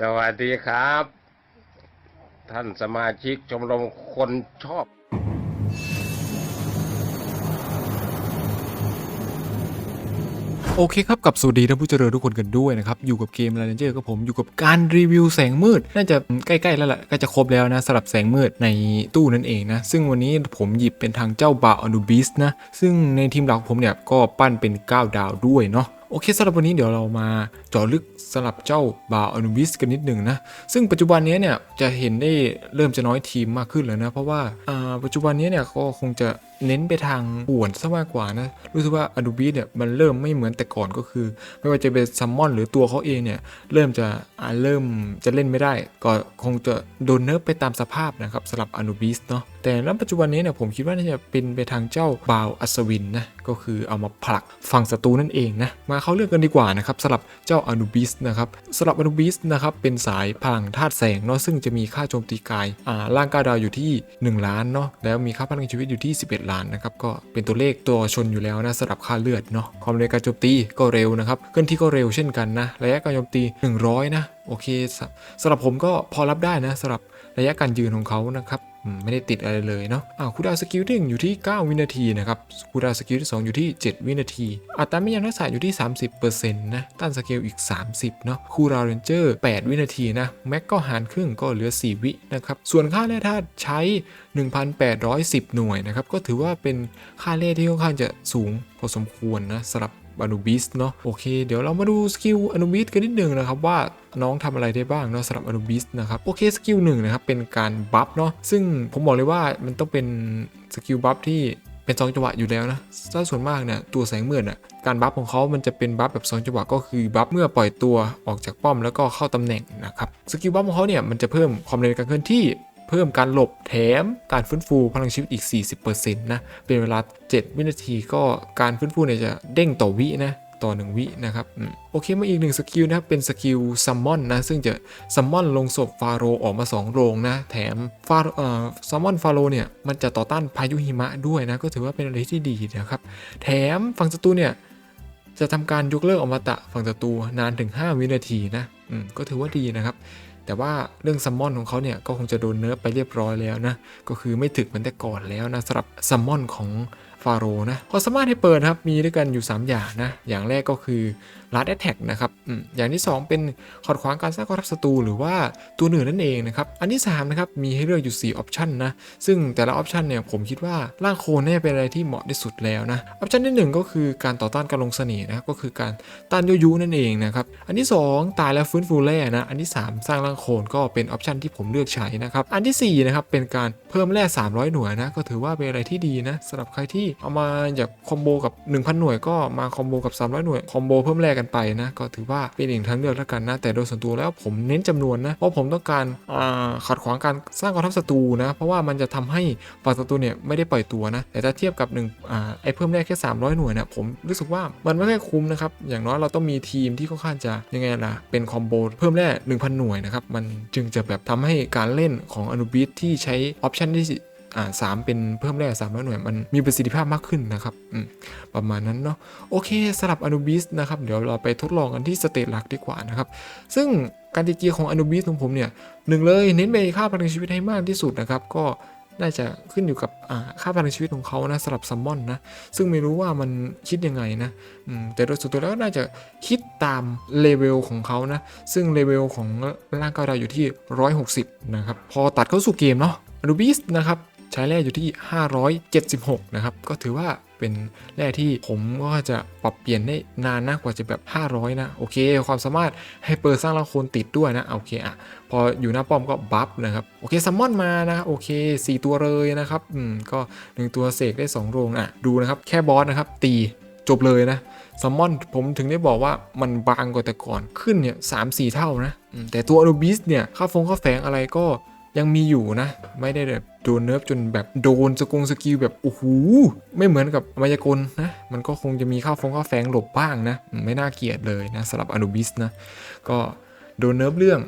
สวัสดีครับ ท่านสมาชิกชมรมคนชอบ โอเคครับกับสวัสดีท่านผู้เจริญทุกคนกันด้วยนะครับ อยู่กับเกม r a n g e r กับผมอยู่กับการรีวิวแสงมืด น่าจะใกล้ๆแล้วแหละกล้จะครบแล้วนะสำหรับแสงมืดในตู้นั่นเองนะ ซึ่งวันนี้ผมหยิบเป็นทางเจ้าบ่าวอนูบิสนะ ซึ่งในทีมหลักของผมเนี่ยก็ปั้นเป็น 9 ดาวด้วยเนาะโอเคสำหรับวันนี้เดี๋ยวเรามาเจาะลึก สลับเจ้าบาอนูบิสกันนิดหนึ่งนะ ซึ่งปัจจุบันนี้เนี่ยจะเห็นได้เริ่มจะน้อยทีมมากขึ้นแล้วนะ เพราะว่าปัจจุบันนี้เนี่ยก็คงจะเน้นไปทางป่วนซะมากกว่านะ รู้สึกว่าอ n u b i s เนี่ยมันเริ่มไม่เหมือนแต่ก่อนก็คือ ไม่ว่าจะเป็นซัมมอนหรือตัวเขาเองเนี่ย เริ่มจะเริ่มจะเล่นไม่ได้ ก็คงจะโดนเนิร์ฟไปตามสภาพนะครับสำหรับอ n u b i s เนาะ แต่ณปัจจุบันนี้เนี่ยผมคิดว่าน่าจะเป็นไปทางเจ้าบาวอัศวินนะก็คือเอามาผลักฝั่งศัตรูนั่นเองนะมาเข้าเรื่องกันดีกว่านะครับสำหรับเจ้าอ n u b i s นะครับสำหรับอ n u b i s นะครับเป็นสายพลังธาตุแสงเนาะซึ่งจะมีค่าโจมตีกายอ่าร่างกายดาวอยู่ที่ 1 ล้านเนาะแล้วมีค่าพลังชีวิตอยู่ที่ 11 ล้านนะครับก็เป็นตัวเลขตัวชนอยู่แล้วนะสำหรับค่าเลือดเนาะความเร็วการโจมตีก็เร็วนะครับเคลื่อนที่ก็เร็วเช่นกันนะระยะการโจมตี 100 นะโอเคสำหรับผมก็พอรับได้นะสำหรับระยะการยืนของเขานะครับ ไม่ได้ติดอะไรเลยเนาะอ่าคูดาวสกิลที่หนึ่งอยู่ที่ 9 วินาทีนะครับคูดาวสกิลที่ 2 อยู่ที่ 7 วินาที อัตราไม่ยันทักษะอยู่ที่ 30%นะต้านสกิลอีก 30 เนาะคูลดาวเรนเจอร์ 8 วินาทีนะ แม็กก็หารครึ่งก็เหลือ 4 วินะครับ ส่วนค่าแร่ธาตุใช้ 1,810 หน่วยนะครับ ก็ถือว่าเป็นค่าแร่ที่ค่อนข้างจะสูงพอสมควรนะสำหรับ อนุบิสเนาะโอเคเดี๋ยวเรามาดูสกิลอนุบิสกันนิดนึงนะครับว่าน้องทำอะไรได้บ้างเนาะสำหรับอนุบิสนะครับโอเคสกิลหนึ่งนะครับเป็นการบัฟเนาะซึ่งผมบอกเลยว่ามันต้องเป็นสกิลบัฟที่เป็นสองจังหวะอยู่แล้วนะถ้าส่วนมากเนี่ยตัวแสงเมืดอะการบัฟของเขามันจะเป็นบัฟแบบสองจังหวะก็คือบัฟเมื่อปล่อยตัวออกจากป้อมแล้วก็เข้าตำแหน่งนะครับสกิลบัฟของเขาเนี่ยมันจะเพิ่มความเร็วการเคลื่อนที่ เพิ่มการหลบแถมการฟื้นฟูพลังชีวิตอีก 40%นะเป็นเวลา 7 วินาทีก็การฟื้นฟูเนี่ยจะเด้งต่อวินะต่อ 1 วินะครับโอเคมาอีกหนึ่งสกิลนะครับเป็นสกิลซัมมอนนะซึ่งจะซัมมอนลงศพฟาโรออกมา 2 โรงนะแถมฟาเอ่อซัมมอนฟาโรเนี่ยมันจะต่อต้านพายุหิมะด้วยนะก็ถือว่าเป็นอะไรที่ดีนะครับแถมฝั่งศัตรูเนี่ยจะทำการยกเลิกอมตะฝั่งศัตรูนานถึง 5 วินาทีนะก็ถือว่าดีนะครับ แต่ว่าเรื่องซัมมอนของเขาเนี่ยก็คงจะโดนเนิร์ฟไปเรียบร้อยแล้วนะ ก็คือไม่ถึกเหมือนแต่ก่อนแล้วนะสำหรับซัมมอนของ ฟาโรนะความสามารถให้เปิดครับ มีด้วยกันอยู่ 3 อย่างนะ อย่างแรกก็คือลัดแอตแทกนะครับอย่างที่ 2 เป็นขอดขวางการสร้างกองทัพศัตรูหรือว่าตัวเหนือนั่นเองนะครับ อันที่3นะครับ มีให้เลือกอยู่4ออปชันนะ ซึ่งแต่ละออปชันเนี่ยผมคิดว่าร่างโคลนนี่เป็นอะไรที่เหมาะที่สุดแล้วนะ ออปชันที่หนึ่งก็คือการต่อต้านการลงเสน่ห์นะก็คือการต้านยุยุนั่นเองนะครับ อันที่ 2 ตายแล้วฟื้นฟูแร่นะ อันที่ 3 สร้างร่างโคลนก็เป็นออปชันที่ผมเลือกใช้นะครับ อันที่4นะครับเป็นการเพิ่มแร่300 หน่วยนะก็ถือว่าเป็นอะไรที่ดีนะสำหรับใครที่เอามาอยากคอมโบกับ 1,000 หน่วยก็มาคอมโบกับ 300 หน่วยคอมโบเพิ่มแร่กันไปนะ ก็ถือว่าเป็นอีกทางเลือกแล้วกันนะ แต่โดยส่วนตัวแล้วผมเน้นจำนวนนะ เพราะผมต้องการขัดขวางการสร้างกองทัพศัตรูนะ เพราะว่ามันจะทำให้ฝั่งศัตรูเนี่ยไม่ได้ปล่อยตัวนะ แต่ถ้าเทียบกับ1อ่าไอ้เพิ่มแร่แค่ 300 หน่วยนะผมรู้สึกว่ามันไม่ค่อยคุ้มนะครับอย่างน้อยเราต้องมีทีมที่ค่อนข้างจะยังไงล่ะเป็นคอมโบเพิ่มแร่1,000 หน่วยนะครับมันจึงจะแบบทำให้การเล่นของอนุบิสที่ใช้ออปชันที่ อ่าสามเป็นเพิ่มแร่สามร้อยหน่วยมันมีประสิทธิภาพมากขึ้นนะครับอืมประมาณนั้นเนาะโอเคสำหรับอนุบิสนะครับเดี๋ยวเราไปทดลองกันที่สเตจหลักดีกว่านะครับ ซึ่งการตีเกียร์ของอนุบิสของผมเนี่ยหนึ่งเลยเน้นไปค่าพลังชีวิตให้มากที่สุดนะครับ ก็น่าจะขึ้นอยู่กับอ่าค่าพลังชีวิตของเขานะสำหรับซัมมอนนะ ซึ่งไม่รู้ว่ามันคิดยังไงนะอืมแต่โดยส่วนตัวแล้วน่าจะคิดตามเลเวลของเขานะ ซึ่งเลเวลของร่างกายเราอยู่ที่ 160 นะครับ พอตัดเข้าสู่เกมเนาะอนุบิสนะครับ ใช้แร่อยู่ที่ 576 นะครับ ก็ถือว่าเป็นแร่ที่ผมก็จะปรับเปลี่ยนได้นานนะกว่าจะแบบ 500 นะ โอเค ความสามารถให้เปิดสร้างละโคนติดด้วยนะ โอเคอะพออยู่หน้าป้อมก็บัฟนะครับ โอเคซัมมอนมานะ โอเค 4 ตัวเลยนะครับ อืม ก็ 1 ตัวเสกได้ 2 โรงอะ ดูนะครับ แค่บอสนะครับ ตีจบเลยนะซัมมอนผมถึงได้บอกว่ามันบางกว่าแต่ก่อนขึ้นเนี่ยสามสี่เท่านะ แต่ตัวอ n ูบิสเนี่ยค่าฟงค่าแฝงอะไรก็ยังมีอยู่นะ ไม่ได้แบบ โดนเนิร์ฟจนแบบโดนสกุงสกิลแบบโอ้โหไม่เหมือนกับมายากลนะมันก็คงจะมีค่าวฟงค่าแฝงหลบบ้างนะ ไม่น่าเกลียดเลยนะสำหรับอ n ูบิสนะก็โดนเนิร์ฟเรื่อง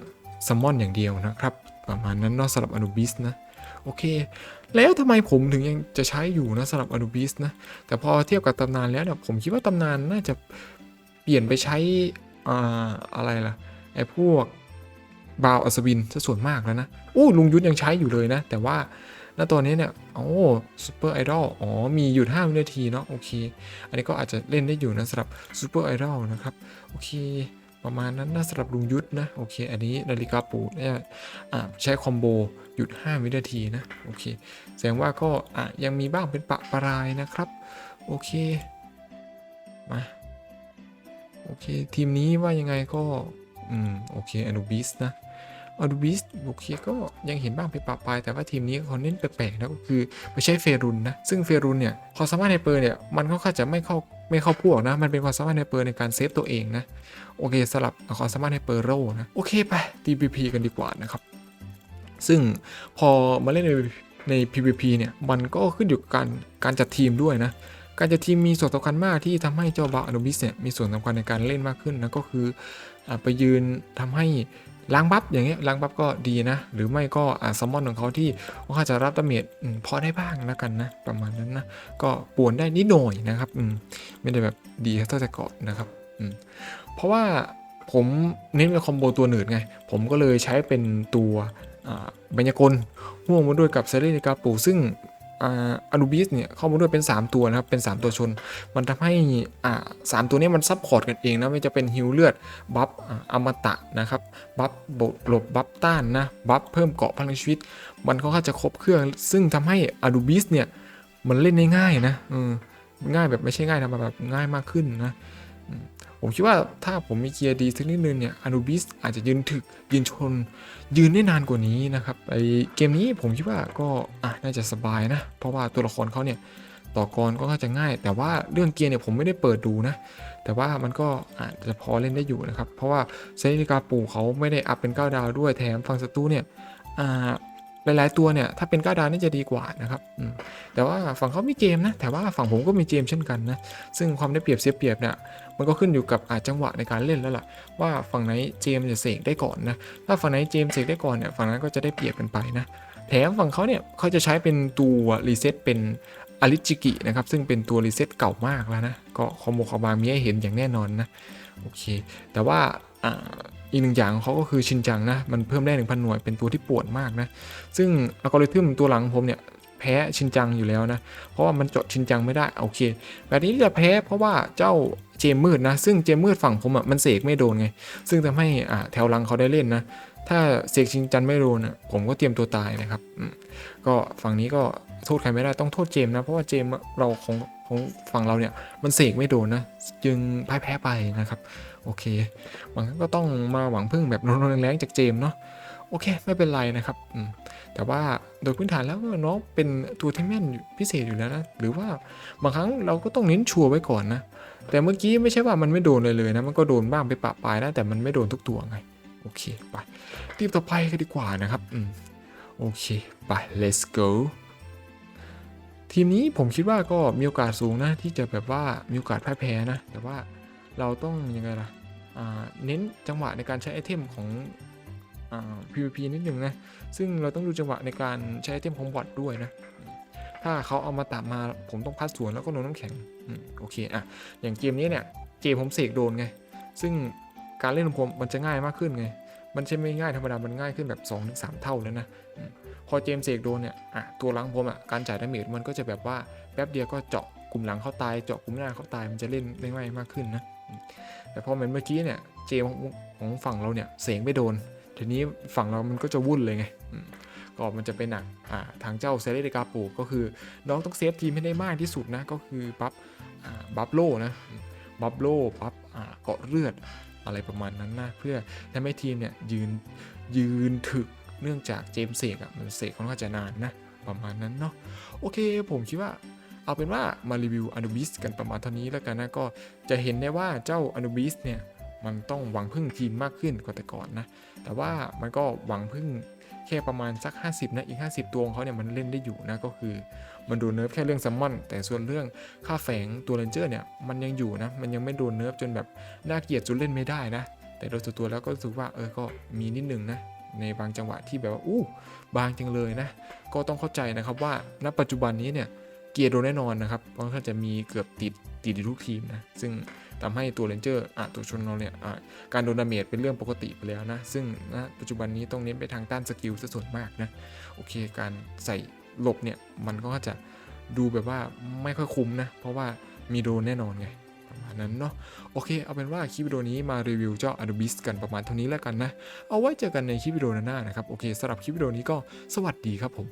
ซัมมอนอย่างเดียวนะครับ ประมาณนั้นนอกสำหรับอ n ูบิสนะโอเค แล้วทำไมผมถึงยังจะใช้อยู่นะสำหรับอ n ูบิสนะแต่พอเทียบกับตำนานแล้วเนี่ยผมคิดว่าตำนานน่าจะเปลี่ยนไปใช้อ่าอะไรล่ะไอ้พวก บาวอัศวินซะส่วนมากแล้วนะอู้ลุงยุทธยังใช้อยู่เลยนะ แต่ว่าณตอนนี้เนี่ยโอ้ซูเปอร์ไอดอลอ๋อ มีหยุด5วินาทีเนาะโอเค อันนี้ก็อาจจะเล่นได้อยู่นะสำหรับซูเปอร์ไอดอลนะครับ โอเค ประมาณนั้นนะสำหรับลุงยุทธนะ โอเค อันนี้นาฬิกาปลูกเนี่ยใช้คอมโบหยุด 5 วินาทีนะ โอเค แสดงว่าก็ยังมีบ้างเป็นปะปรายนะครับ โอเค มา โอเค ทีมนี้ว่ายังไงก็ อืม โอเคอนุบิสนะ อนุบิสโอเคก็ยังเห็นบ้างเป็นปะปลาย แต่ว่าทีมนี้เขาเน้นแปลกๆนะก็คือไม่ใช่เฟรุนนะ ซึ่งเฟรุนเนี่ยความสามารถในเปอร์เนี่ยมันก็ค่อนข้างจะไม่เข้าไม่เข้าพวกนะ มันเป็นความสามารถในเปอร์ในการเซฟตัวเองนะ โอเคสลับความสามารถในเปอร์โรนะ โอเคไป TPP กันดีกว่านะครับ ซึ่งพอมาเล่นในใน PVP เนี่ยมันก็ขึ้นอยู่กับการการจัดทีมด้วยนะการจัดทีมมีส่วนสำคัญมากที่ทำให้เจ้าบาอนุบิสเนี่ยมีส่วนสำคัญในการเล่นมากขึ้นนะก็คืออไปยืนทำให้ ล้างบัฟอย่างเงี้ยล้างบัฟก็ดีนะ หรือไม่ก็อาซัมมอนของเขาที่เขาจะรับดาเมจพอได้บ้างแล้วกันนะ ประมาณนั้นนะ ก็ป่วนได้นิดหน่อยนะครับอืมไม่ได้แบบดีเท่าแต่ก่อนนะครับอืมเพราะว่าผมเน้นเป็นคอมโบตัวหนืดไง ผมก็เลยใช้เป็นตัวบรรยากลห่วงมาด้วยกับเซเลนิกาปูซึ่ง อนูบิสเนี่ยเข้ามาด้วยเป็น 3 ตัวนะครับเป็น 3 ตัวชน มันทำให้อ่าสามตัวนี้มันซับพอร์ตกันเองนะไม่จะเป็นฮิลเลือดบัฟอ่าอมตะนะครับบัฟบดหลบบัฟต้านนะบัฟเพิ่มเกาะพลังชีวิต มันก็จะครบเครื่อง ซึ่งทำให้อนูบิสเนี่ยมันเล่นได้ง่ายนะเออง่ายแบบไม่ใช่ง่ายนะแบบง่ายมากขึ้นนะ ผมคิดว่าถ้าผมมีเกียร์ดีสักนิดนึงเนี่ยอนูบิสอาจจะยืนถึกยืนชน ยืนได้นานกว่านี้นะครับไอเกมนี้ผมคิดว่าก็อะน่าจะสบายนะ เพราะว่าตัวละครเขาเนี่ยต่อกรก็จะง่าย แต่ว่าเรื่องเกียร์เนี่ยผมไม่ได้เปิดดูนะ แต่ว่ามันก็อาจจะพอเล่นได้อยู่นะครับ เพราะว่าเซนิกาปูเขาไม่ได้อัพเป็น 9 ดาวด้วยแถมฝั่งศัตรูเนี่ยอ่า หลาย ๆ ตัวเนี่ย ถ้าเป็น9ดาวนี่จะดีกว่านะครับแต่ว่าฝั่งเขามีเกมนะ แต่ว่าฝั่งผมก็มีเกมเช่นกันนะ ซึ่งความได้เปรียบเสียเปรียบเนี่ยมันก็ขึ้นอยู่กับอาจังหวะในการเล่นแล้วล่ะ ว่าฝั่งไหนเจมจะเสกได้ก่อนนะ ถ้าฝั่งไหนเจมเสกได้ก่อนเนี่ยฝั่งนั้นก็จะได้เปรียบกันไปนะแถมฝั่งเขาเนี่ยเขาจะใช้เป็นตัวรีเซ็ตเป็นอริจิกินะครับซึ่งเป็นตัวรีเซ็ตเก่ามากแล้วนะก็คอมโบคอมบามีให้เห็นอย่างแน่นอนนะโอเค แต่ว่า อีกหนึ่งอย่างของเขาก็คือชินจังนะ มันเพิ่มได้ 1,000 หน่วยเป็นตัวที่ปวดมากนะ ซึ่งอัลกอริทึมตัวหลังผมเนี่ยแพ้ชินจังอยู่แล้วนะ เพราะว่ามันจาะชินจังไม่ได้โอเค แบบนี้จะแพ้เพราะว่าเจ้าเจมมืดนะ ซึ่งเจมมืดฝั่งผมอะมันเสกไม่โดนไง ซึ่งทำให้อ่าแถวหลังเขาได้เล่นนะ ถ้าเสกชินจังไม่โดนอะผมก็เตรียมตัวตายนะครับ ก็ฝั่งนี้ก็โทษใครไม่ได้ต้องโทษเจมนะ เพราะว่าเจมเราของของฝั่งเราเนี่ยมันเสกไม่โดนนะ จึงพ่ายแพ้ไปนะครับ โอเคมันก็ต้องมาหวังพึ่งแบบนนแรงๆจากเจมเนาะโอเค ไม่เป็นไรนะครับแต่ว่าโดยพื้นฐานแล้วน้องเป็นตัวที่แม่นพิเศษอยู่แล้วนะหรือว่าบางครั้งเราก็ต้องเน้นชัวร์ไว้ก่อนนะแต่เมื่อกี้ไม่ใช่ว่ามันไม่โดนเลยเลยนะมันก็โดนบ้างไปปะปลายนะแต่มันไม่โดนทุกตัวไงโอเคไปทีมต่อไปกันดีกว่านะครับอโอเคไป let's go ทีมนี้ผมคิดว่าก็มีโอกาสสูงนะที่จะแบบว่ามีโอกาสพ่ายแพ้นะ แต่ว่า เราต้องยังไงล่ะเน้นจังหวะในการใช้ไอเทมของอ PVP นิดหนึ่งนะ ซึ่งเราต้องดูจังหวะในการใช้ไอเทมของบอทด้วยนะ ถ้าเขาเอามาตัดมาผมต้องพัดสวนแล้วก็โดนน้ำแข็งอโอเคอะอย่างเกมนี้เนี่ยเกมผมเสกโดนไง ซึ่งการเล่นของผมมันจะง่ายมากขึ้นไง มันใช่ไม่ง่ายธรรมดา มันง่ายขึ้นแบบ2อถึงสเท่าแล้วนะ พอเจมส์เสกโดนเนี่ยตัวหลังผมอะการจ่ายดาเมจมันก็จะแบบว่าแป๊บเดียวก็เจาะกลุ่มหลังเขาตาย เจาะกลุ่มหน้าเขาตาย มันจะเล่นได้ง่ายมากขึ้นนะ แต่พอเหมือนเมื่อกี้เนี่ยเจมของฝั่งเราเนี่ยเสกไม่โดน ทีนี้ฝั่งเรามันก็จะวุ่นเลยไงก็มันจะเป็นหนักทางเจ้าเซเลเดกาปูก็คือ น้องต้องเซฟทีมให้ได้มากที่สุดนะ ก็คือบัฟบัฟโลนะบัฟโลบัฟเกาะเลือดอะไรประมาณนั้นนะเพื่อทำให้ทีมเนี่ยยืนยืนถึกเนื่องจากเจมเสกอะมันเสกค่อนข้างจะนานนะประมาณนั้นเนาะโอเคผมคิดว่า เอาเป็นว่ามารีวิวอนุบิสกันประมาณเท่านี้แล้วกันนะ ก็จะเห็นได้ว่าเจ้าอนุบิสเนี่ย มันต้องหวังพึ่งทีมมากขึ้นกว่าแต่ก่อนนะ แต่ว่ามันก็หวังพึ่งแค่ประมาณสัก 50 นะ อีก 50 ตัวของเขาเนี่ยมันเล่นได้อยู่นะ ก็คือมันโดนเนิร์ฟแค่เรื่องซัมมอน แต่ส่วนเรื่องค่าแฝงตัวเรนเจอร์เนี่ยมันยังอยู่นะ มันยังไม่โดนเนิร์ฟจนแบบน่าเกลียดจนเล่นไม่ได้นะ แต่โดยส่วนตัวแล้วก็รู้สึกว่าเออ ก็มีนิดนึงนะในบางจังหวะที่แบบว่าอู้บางจังเลยนะ ก็ต้องเข้าใจนะครับว่าณปัจจุบันนี้เนี่ย เกียร์โดนแน่นอนนะครับเพราะเขาจะมีเกือบติดติดทุกทีมนะ ซึ่งทำให้ตัวเลนเจอร์อะตัวชนเราเนี่ยอะการโดนดาเมจเป็นเรื่องปกติไปแล้วนะ ซึ่งนะปัจจุบันนี้ต้องเน้นไปทางต้านสกิลซะส่วนมากนะ โอเค การใส่หลบเนี่ย มันก็จะดูแบบว่าไม่ค่อยคุ้มนะ เพราะว่ามีโดนแน่นอนไงประมาณนั้นเนาะโอเค เอาเป็นว่าคลิปวิดีโอนี้มารีวิวเจ้า Anubis กันประมาณเท่านี้แล้วกันนะ เอาไว้เจอกันในคลิปวิดีโอหน้านะครับ โอเคสำหรับคลิปวิดีโอนี้ก็สวัสดีครับผม